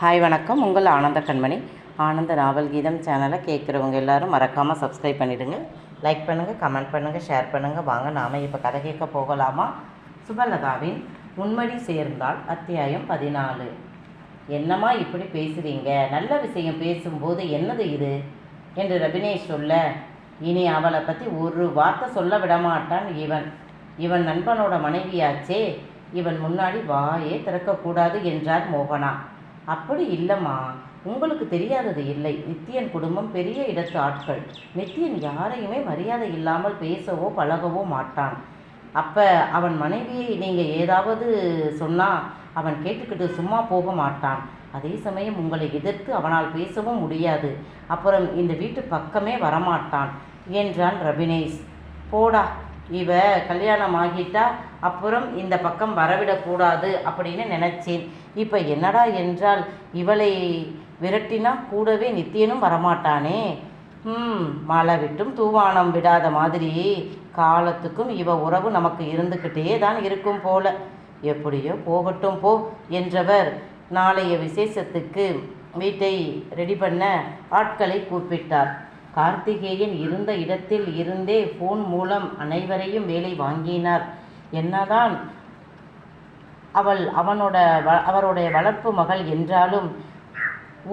Hi வணக்கம். உங்கள் ஆனந்த கண்மணி. ஆனந்த நாவல் கீதம் சேனலை கேட்குறவங்க எல்லோரும் மறக்காமல் சப்ஸ்கிரைப் பண்ணிவிடுங்க லைக் பண்ணுங்கள் கமெண்ட் பண்ணுங்கள் ஷேர் பண்ணுங்கள் வாங்க நாம் இப்போ கதை கேட்க போகலாமா? சுபலதாவின் உண்மடி சேர்ந்தால் அத்தியாயம் பதினாலு. என்னம்மா இப்படி பேசுகிறீங்க நல்ல விஷயம் பேசும்போது என்னது இது? என்று ரபினேஷ் சொல்ல இனி அவளை பற்றி ஒரு வார்த்தை சொல்ல விடமாட்டான் இவன். இவன் நண்பனோட மனைவியாச்சே. இவன் முன்னாடி வாயே திறக்கக்கூடாது என்றார் மோகனா. அப்படி இல்லைம்மா. உங்களுக்கு தெரியாதது இல்லை. நித்தியன் குடும்பம் பெரிய இடத்து ஆட்கள். நித்தியன் யாரையுமே மரியாதை இல்லாமல் பேசவோ பழகவோ மாட்டான். அப்போ அவன் மனைவியை நீங்கள் ஏதாவது சொன்னால் அவன் கேட்டுக்கிட்டு சும்மா போக மாட்டான். அதே சமயம் உங்களை எதிர்த்து அவனால் பேசவும் முடியாது. அப்புறம் இந்த வீட்டு பக்கமே வரமாட்டான் என்றான் ரபினேஷ். போடா. இவ கல்யாணம் ஆகிட்டா அப்புறம் இந்த பக்கம் வரவிடக்கூடாது அப்படின்னு நினச்சேன். இப்போ என்னடா என்றால் இவளை விரட்டினா கூடவே நித்தியனும் வரமாட்டானே? ம் மழை விட்டும் தூவானம் விடாத மாதிரி காலத்துக்கும் இவ உறவு நமக்கு இருந்துக்கிட்டே தான் இருக்கும் போல. எப்படியோ போகட்டும் போ என்றவர் நாளைய விசேஷத்துக்கு வீட்டை ரெடி பண்ண ஆட்களை கூப்பிட்டார். கார்த்திகேயன் இருந்த இடத்தில் இருந்தே ஃபோன் மூலம் அனைவரையும் வேலை வாங்கினார். என்னதான் அவள் அவனோட வ அவருடைய வளர்ப்பு மகள் என்றாலும்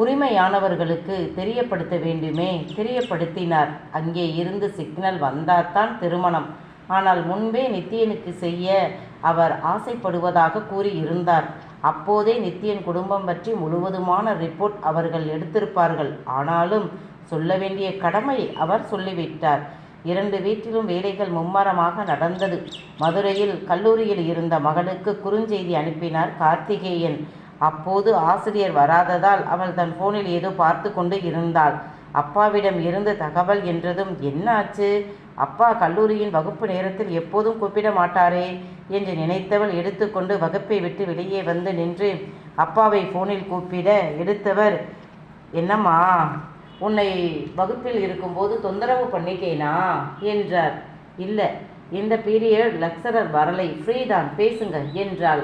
உரிமையானவர்களுக்கு தெரியப்படுத்த வேண்டுமே தெரியப்படுத்தினார். அங்கே இருந்து சிக்னல் வந்தால்தான் திருமணம். ஆனால் முன்பே நித்தியனுக்கு செய்ய அவர் ஆசைப்படுவதாக கூறியிருந்தார். அப்போதே நித்தியன் குடும்பம் பற்றி முழுவதுமான ரிப்போர்ட் அவர்கள் எடுத்திருப்பார்கள். ஆனாலும் சொல்ல வேண்டிய கடமை அவர் சொல்லிவிட்டார். இரண்டு வீட்டிலும் வேலைகள் மும்மரமாக நடந்தது. மதுரையில் கல்லூரியில் இருந்த மகளுக்கு குறுஞ்செய்தி அனுப்பினார் கார்த்திகேயன். அப்போது ஆசிரியர் வராததால் அவள் தன் போனில் ஏதோ பார்த்து கொண்டு இருந்தாள். அப்பாவிடம் இருந்து தகவல் என்றதும் என்னாச்சு அப்பா கல்லூரியின் வகுப்பு நேரத்தில் எப்போதும் கூப்பிட மாட்டாரே என்று நினைத்தவள் எடுத்துக்கொண்டு வகுப்பை விட்டு வெளியே வந்து நின்று அப்பாவை போனில் கூப்பிட எடுத்தவர் என்னம்மா? உன்னை வகுப்பில் இருக்கும்போது தொந்தரவு பண்ணிட்டேனா? என்றார். இல்லை இந்த பீரியட் லெக்சரர் வரலை. ஃப்ரீ தான் பேசுங்க என்றாள்.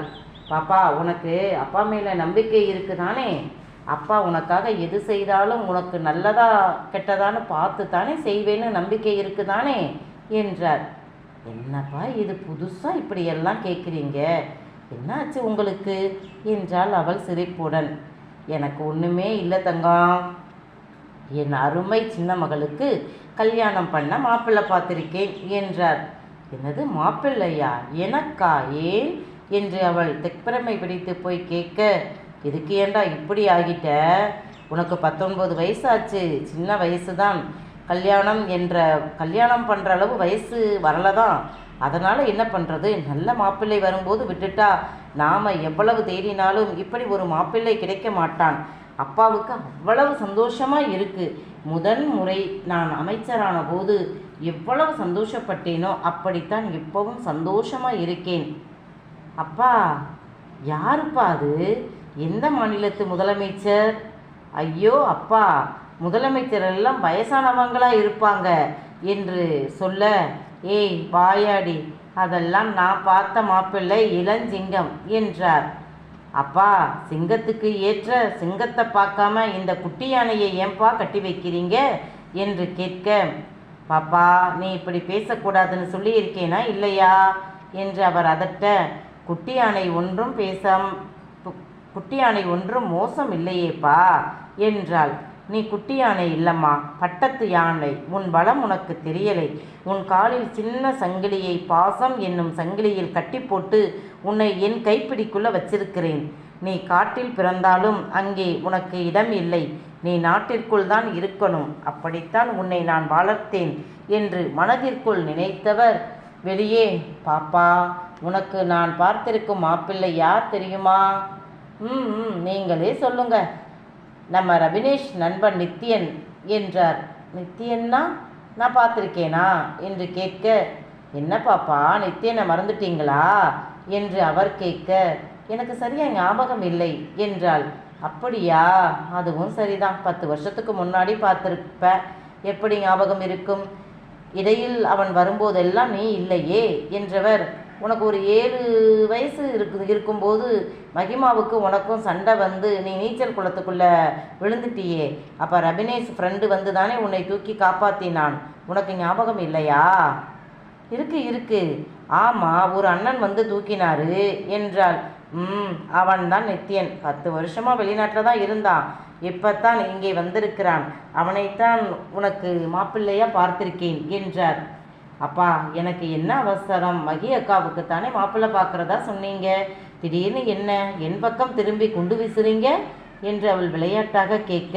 பாப்பா உனக்கு அப்பா மேலே நம்பிக்கை இருக்கு தானே? அப்பா உனக்காக எது செய்தாலும் உனக்கு நல்லதா கெட்டதான்னு பார்த்து தானே செய்வேன்னு நம்பிக்கை இருக்குதானே என்றார். என்னப்பா இது புதுசாக இப்படியெல்லாம் கேட்குறீங்க என்னாச்சு உங்களுக்கு? என்றாள் அவள் சிரிப்புடன். எனக்கு ஒன்றுமே இல்லை தங்கம். என் அருமை சின்ன மகளுக்கு கல்யாணம் பண்ண மாப்பிள்ளை பார்த்திருக்கேன் என்றார். என்னது மாப்பிள்ளையா? எனக்கா ஏன் என்று அவள் தெக்பிரமை பிடித்து போய் கேட்க இதுக்கு ஏண்டா இப்படி ஆகிட்ட? உனக்கு பத்தொன்பது வயசாச்சு. சின்ன வயசு தான் கல்யாணம் என்ற கல்யாணம் பண்ணுற அளவு வயசு வரல தான் அதனால் என்ன பண்ணுறது நல்ல மாப்பிள்ளை வரும்போது விட்டுட்டா. நாம் எவ்வளவு தேடினாலும் இப்படி ஒரு மாப்பிள்ளை கிடைக்க மாட்டான். அப்பாவுக்கு அவ்வளவு சந்தோஷமாக இருக்குது முதன் முறை நான் அமைச்சரான போது எவ்வளவு சந்தோஷப்பட்டேனோ அப்படித்தான் எப்பவும் சந்தோஷமாக இருக்கேன். அப்பா யாருப்பா அது? எந்த மாநிலத்து முதலமைச்சர்? ஐயோ அப்பா முதலமைச்சர் எல்லாம் வயசானவங்களாக இருப்பாங்க என்று சொல்ல ஏய் வாயாடி அதெல்லாம் நான் பார்த்த மாப்பிள்ளை இளஞ்சிங்கம் என்றார். அப்பா சிங்கத்துக்கு ஏற்ற சிங்கத்தை பார்க்காம இந்த குட்டி யானையை ஏன்பா கட்டி வைக்கிறீங்க? என்று கேட்க பாப்பா நீ இப்படி பேசக்கூடாதுன்னு சொல்லியிருக்கேனா இல்லையா? என்று அவர் அதட்ட குட்டி யானை ஒன்றும் பேசம் கு- குட்டி யானை ஒன்றும் மோசம் இல்லையேப்பா என்றாள். நீ குட்டி யானை இல்லம்மா பட்டத்து யானை உன் பலம் உனக்கு தெரியலை. உன் காலில் சின்ன சங்கிலியை பாசம் என்னும் சங்கிலியில் கட்டி போட்டு உன்னை என் கைப்பிடிக்குள்ள வச்சிருக்கிறேன். நீ காட்டில் பிறந்தாலும் அங்கே உனக்கு இடம் இல்லை. நீ நாட்டிற்குள் தான் இருக்கணும். அப்படித்தான் உன்னை நான் வளர்த்தேன் என்று மனதிற்குள் நினைத்தவர் வெளியே பாப்பா உனக்கு நான் பார்த்திருக்கும் மாப்பிள்ளை யார் தெரியுமா? ம் ம், நீங்களே சொல்லுங்க. நம்ம ரபினேஷ் நண்பன் நித்யன் என்றார். நித்யன்னா நான் பார்த்துருக்கேனா? என்று கேட்க என்ன பாப்பா நித்யனை மறந்துட்டீங்களா? என்று அவர் கேட்க எனக்கு சரியா ஞாபகம் இல்லை என்றாள். அப்படியா? அதுவும் சரிதான். பத்து வருஷத்துக்கு முன்னாடி பார்த்துருப்ப. எப்படி ஞாபகம் இருக்கும்? இடையில் அவன் வரும்போதெல்லாம் நீ இல்லையே என்றவர் உனக்கு ஒரு ஏழு வயசு இருக்கு இருக்கும்போது மகிமாவுக்கு உனக்கும் சண்டை வந்து நீ நீச்சல் குளத்துக்குள்ளே விழுந்துட்டியே. அப்போ ரபினேஷ் ஃப்ரெண்டு வந்து தானே உன்னை தூக்கி காப்பாற்றினான் உனக்கு ஞாபகம் இல்லையா? இருக்கு இருக்கு. ஆமாம் ஒரு அண்ணன் வந்து தூக்கினாரு என்றாள். ம் அவன்தான் நித்யன் பத்து வருஷமாக வெளிநாட்டில் தான் இருந்தான். இப்பத்தான் இங்கே வந்திருக்கிறான். அவனைத்தான் உனக்கு மாப்பிள்ளையா பார்த்திருக்கேன் என்றார். அப்பா எனக்கு என்ன அவசரம்? மகி அக்காவுக்கு தானே மாப்பிள்ளை பார்க்குறதா சொன்னீங்க? திடீர்னு என்ன? என் பக்கம் திரும்பி குண்டு வீசுறீங்க? என்று அவள் விளையாட்டாக கேட்க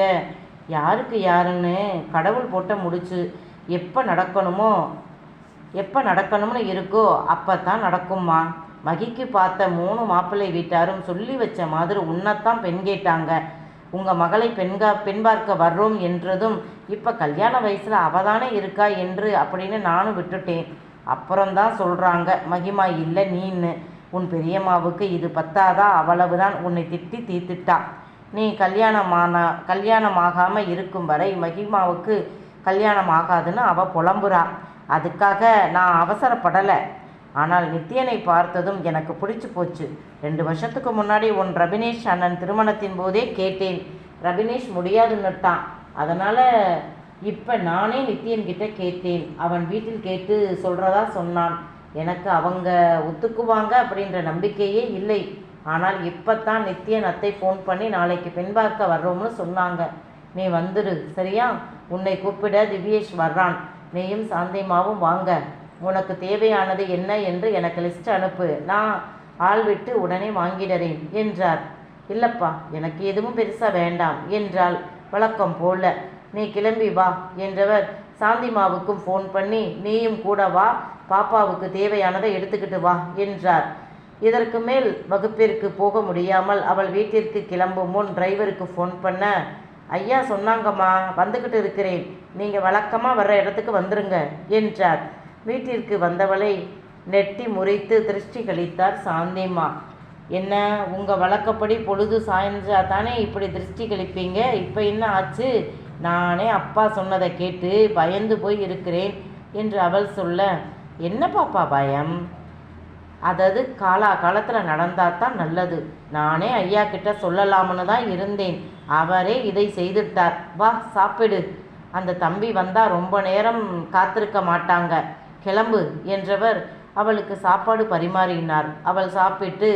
யாருக்கு யாருன்னு? கடவுள் போட்ட முடிச்சு. எப்போ நடக்கணுமோ எப்போ நடக்கணும்னு இருக்கோ அப்போ தான் நடக்கும்மா. மகிக்கு பார்த்த மூணு மாப்பிள்ளை வீட்டாரும் சொல்லி வச்ச மாதிரி உன்னைத்தான் பெண் கேட்டாங்க. உங்கள் மகளை பெண்கா பெண் பார்க்க வர்றோம் என்றதும் இப்போ கல்யாண வயசில் அவள் தானே இருக்கா என்று அப்படின்னு நானும் விட்டுட்டேன். அப்புறம்தான் சொல்கிறாங்க மகிமா இல்லை நீன்னு. உன் பெரியம்மாவுக்கு இது பத்தாதா? அவ்வளவுதான். உன்னை திட்டி தீர்த்துட்டா. நீ கல்யாணமான கல்யாணம் ஆகாமல் இருக்கும் வரை மகிமாவுக்கு கல்யாணம் ஆகாதுன்னு அவள் புலம்புறா. அதுக்காக நான் அவசரப்படலை. ஆனால் நித்யனை பார்த்ததும் எனக்கு பிடிச்சி போச்சு. ரெண்டு வருஷத்துக்கு முன்னாடி உன் ரபினேஷ் அண்ணன் திருமணத்தின் போதே கேட்டேன். ரபினேஷ் முடியாதுன்னுட்டான் அதனால் இப்போ நானே நித்யன் கிட்ட கேட்டேன். அவன் வீட்டில் கேட்டு சொல்கிறதா சொன்னான். எனக்கு அவங்க ஒத்துக்குவாங்க அப்படின்ற நம்பிக்கையே இல்லை. ஆனால் இப்போ தான் நித்யன் அத்தை ஃபோன் பண்ணி நாளைக்கு பெண் பார்க்க வர்றோம்னு சொன்னாங்க. நீ வந்துடு சரியா? உன்னை கூப்பிட திவ்யேஷ் வர்றான். நீயும் சாந்திமாவும் வாங்க. உனக்கு தேவையானது என்ன என்று எனக்கு லிஸ்ட் அனுப்பு. நான் ஆள் விட்டு உடனே வாங்கிடறேன் என்றார். இல்லப்பா எனக்கு எதுவும் பெருசாக வேண்டாம் என்றாள். வழக்கம் போல நீ கிளம்பி வா என்றவர் சாந்திமாவுக்கும் ஃபோன் பண்ணி நீயும் கூட வா பாப்பாவுக்கு தேவையானதை எடுத்துக்கிட்டு வா என்றார். இதற்கு மேல் வகுப்பிற்கு போக முடியாமல் அவள் வீட்டிற்கு கிளம்பும் முன் டிரைவருக்கு ஃபோன் பண்ண ஐயா சொன்னாங்கம்மா வந்துக்கிட்டு இருக்கிறேன். நீங்கள் வழக்கமாக வர்ற இடத்துக்கு வந்துருங்க என்றார். வீட்டிற்கு வந்தவளை நெட்டி முறைத்து திருஷ்டி கழித்தார் சாந்திம்மா என்ன உங்கள் வழக்கப்படி பொழுது சாய்ஞ்சா தானே இப்படி திருஷ்டி கழிப்பீங்க? இப்போ என்ன ஆச்சு? நானே அப்பா சொன்னதை கேட்டு பயந்து போய் இருக்கிறேன் என்று அவள் சொல்ல என்ன பாப்பா பயம்? அதாவது காலா காலத்தில் நடந்தால் தான் நல்லது. நானே ஐயா கிட்ட சொல்லலாம்னு தான் இருந்தேன். அவரே இதை செய்துட்டார். வா சாப்பிடு. அந்த தம்பி வந்தால் ரொம்ப நேரம் காத்திருக்க மாட்டாங்க. கிளம்பு என்றவர் அவளுக்கு சாப்பாடு பரிமாறினார். அவள் சாப்பிட்டு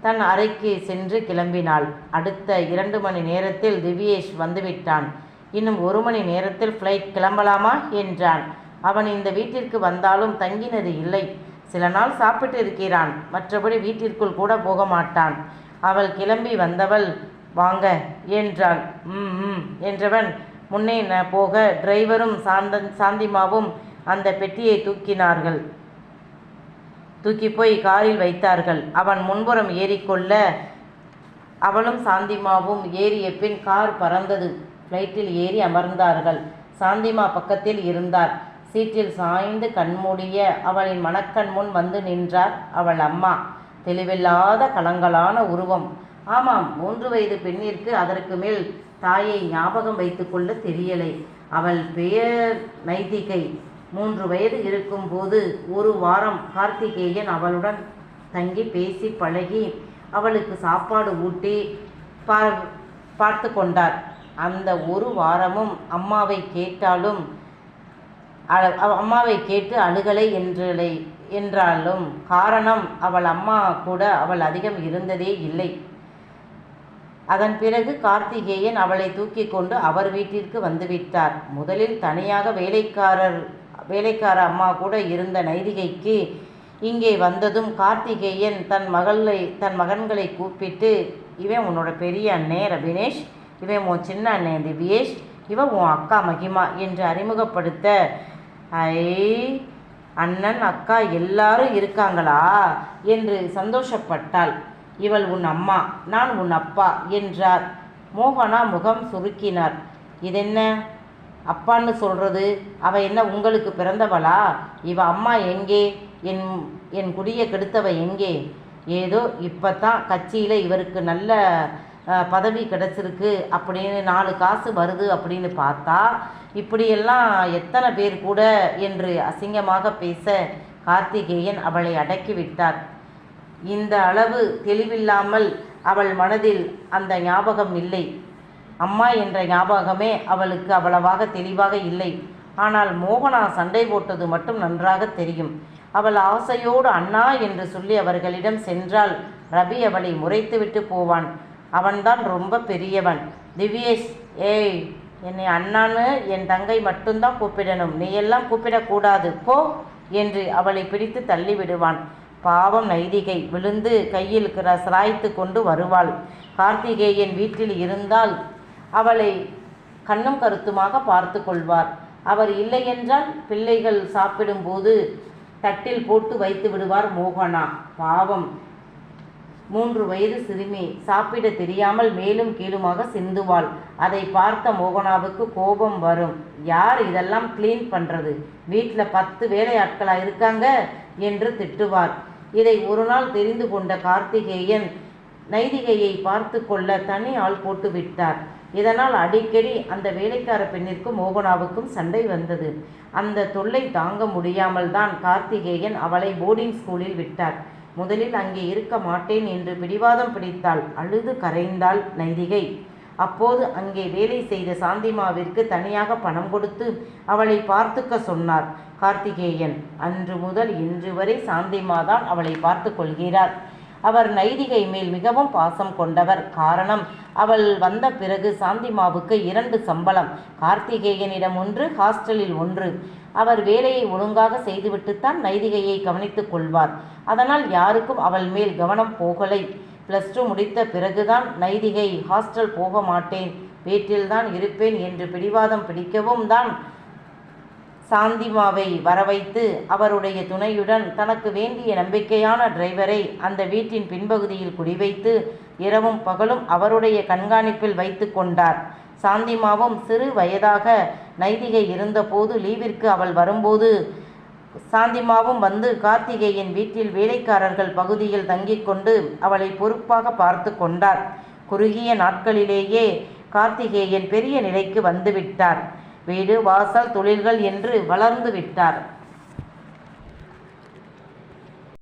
தன் அறைக்கு சென்று கிளம்பினாள். அடுத்த இரண்டு மணி நேரத்தில் திவ்யேஷ் வந்துவிட்டான். இன்னும் ஒரு மணி நேரத்தில் ஃப்ளைட் கிளம்பலாமா? என்றான். அவன் இந்த வீட்டிற்கு வந்தாலும் தங்கினது இல்லை. சில நாள் சாப்பிட்டு இருக்கிறான். மற்றபடி வீட்டிற்குள் கூட போக மாட்டான். அவள் கிளம்பி வந்தவள் வாங்க என்றாள் ம் ம் என்றவன் முன்னே ந போக டிரைவரும் சாந்தன் சாந்திமாவும் அந்த பெட்டியை தூக்கினார்கள். தூக்கி போய் காரில் வைத்தார்கள். அவன் முன்புறம் ஏறிக்கொள்ள அவளும் சாந்திமாவும் ஏறிய பின் கார் பறந்தது. ஃப்ளைட்டில் ஏறி அமர்ந்தார்கள். சாந்திமா பக்கத்தில் இருந்தார். சீட்டில் சாய்ந்து கண்மூடிய அவளின் மனக்கண் முன் வந்து நின்றார் அவள் அம்மா. தெளிவில்லாத கலங்கலான உருவம். ஆமாம் மூன்று வயது பெண்ணிற்கு அதற்கு மேல் தாயை ஞாபகம் வைத்துக்கொள்ள தெரியலை. அவள் பெயர் நைதிகை மூன்று வயது இருக்கும்போது ஒரு வாரம் கார்த்திகேயன் அவளுடன் தங்கி பேசி பழகி அவளுக்கு சாப்பாடு ஊட்டி பா பார்த்து கொண்டார். அந்த ஒரு வாரமும் அம்மாவை கேட்டாலும் அ- அவ- அம்மாவை கேட்டு அழுகலை என்றலை என்றாலும் காரணம் அவள் அம்மா கூட அவள் அதிகம் இருந்ததே இல்லை. அதன் பிறகு கார்த்திகேயன் அவளை தூக்கி கொண்டு அவர் வீட்டிற்கு வந்துவிட்டார் முதலில் தனியாக வேலைக்காரர் வேலைக்கார அம்மா கூட இருந்த நைதிகைக்கு இங்கே வந்ததும் கார்த்திகேயன் தன் மகளை தன் மகன்களை கூப்பிட்டு இவன் உன்னோட பெரிய அண்ணே ரவினேஷ் இவன் உன் சின்ன அண்ணன் திவ்யேஷ் இவன் உன் அக்கா மகிமா என்று அறிமுகப்படுத்த ஐ அண்ணன் அக்கா எல்லாரும் இருக்காங்களா? என்று சந்தோஷப்பட்டாள். இவள் உன் அம்மா நான் உன் அப்பா என்றார். மோகனா முகம் சுருக்கினார். இதென்ன? அப்பான்னு சொல்கிறது அவ என்ன உங்களுக்கு பிறந்தவளா? இவ அம்மா எங்கே? என் என் குடியை கெடுத்தவ எங்கே? ஏதோ இப்போ தான் கட்சியில் இவருக்கு நல்ல பதவி கிடச்சிருக்கு அப்படின்னு நாலு காசு வருது அப்படின்னு பார்த்தா இப்படியெல்லாம் எத்தனை பேர் கூட என்று அசிங்கமாக பேச கார்த்திகேயன் அவளை அடக்கிவிட்டார் இந்த அளவு தெளிவில்லாமல் அவள் மனதில் அந்த ஞாபகம் இல்லை. அம்மா என்ற ஞாபகமே அவளுக்கு அவ்வளவாக தெளிவாக இல்லை. ஆனால் மோகனா சண்டை போட்டது மட்டும் நன்றாக தெரியும். அவள் ஆசையோடு அண்ணா என்று சொல்லி அவர்களிடம் சென்றால் ரவி அவளை முறைத்துவிட்டு போவான். அவன்தான் ரொம்ப பெரியவன். திவ்யேஷ் ஏய் என்னை அண்ணான்னு என் தங்கை மட்டும்தான் கூப்பிடணும். நீ எல்லாம் கூப்பிடக்கூடாது. போ என்று அவளை பிடித்து தள்ளிவிடுவான் பாவம் நைதிகை. விழுந்து கையில் கிர- சிராய்த்து கொண்டு வருவாள். கார்த்திகேயன் வீட்டில் இருந்தால் அவளை கண்ணும் கருத்துமாக பார்த்து கொள்வார் அவர் இல்லையென்றால் பிள்ளைகள் சாப்பிடும்போது தட்டில் போட்டு வைத்து விடுவார் மோகனா. பாவம். மூன்று வயது சிறுமி. சாப்பிட தெரியாமல் மேலும் கீழுமாக சிந்துவாள். அதை பார்த்த மோகனாவுக்கு கோபம் வரும். யார் இதெல்லாம் கிளீன் பண்றது? வீட்டில் பத்து வேலையாட்களா இருக்காங்க? என்று திட்டுவார். இதை ஒரு நாள் தெரிந்து கொண்ட கார்த்திகேயன் நைதிகையை பார்த்து கொள்ள தனி ஆள் போட்டு விட்டார். இதனால் அடிக்கடி அந்த வேலைக்கார பெண்ணிற்கும் மோகனாவுக்கும் சண்டை வந்தது. அந்த தொல்லை தாங்க முடியாமல் தான் கார்த்திகேயன் அவளை போர்டிங் ஸ்கூலில் விட்டார். முதலில் அங்கே இருக்க மாட்டேன் என்று பிடிவாதம் பிடித்தாள். அழுது கரைந்தாள் நைதிகை. அப்போது அங்கே வேலை செய்த சாந்திமாவிற்கு தனியாக பணம் கொடுத்து அவளை பார்த்துக்க சொன்னார் கார்த்திகேயன். அன்று முதல் இன்று வரை சாந்திமா தான் அவளை பார்த்து கொள்கிறார். அவர் நைதிகை மேல் மிகவும் பாசம் கொண்டவர். காரணம் அவள் வந்த பிறகு சாந்திமாவுக்கு இரண்டு சம்பளம் கார்த்திகேயனிடம் ஒன்று ஹாஸ்டலில் ஒன்று. அவர் வேலையை ஒழுங்காக செய்துவிட்டுத்தான் நைதிகையை கவனித்துக் கொள்வார். அதனால் யாருக்கும் அவள் மேல் கவனம் போகலை. ப்ளஸ் டூ முடித்த பிறகுதான் நைதிகை ஹாஸ்டல் போக மாட்டேன் வீட்டில்தான் இருப்பேன் என்று பிடிவாதம் பிடிக்கவும் தான் சாந்திமாவை வரவைத்து அவருடைய துணையுடன் தனக்கு வேண்டிய நம்பிக்கையான டிரைவரை அந்த வீட்டின் பின்பகுதியில் குடிவைத்து இரவும் பகலும் அவருடைய கண்காணிப்பில் வைத்து கொண்டார். சாந்திமாவும் சிறு வயதாக நைதிகை இருந்தபோது லீவிற்கு அவள் வரும்போது சாந்திமாவும் வந்து கார்த்திகேயன் வீட்டில் வேலைக்காரர்கள் பகுதியில் தங்கிக் கொண்டு அவளை பொறுப்பாக பார்த்து கொண்டார். குறுகிய நாட்களிலேயே கார்த்திகேயன் பெரிய நிலைக்கு வந்துவிட்டார். வீடு வாசல் தொழில்கள் என்று வளர்ந்து விட்டார்.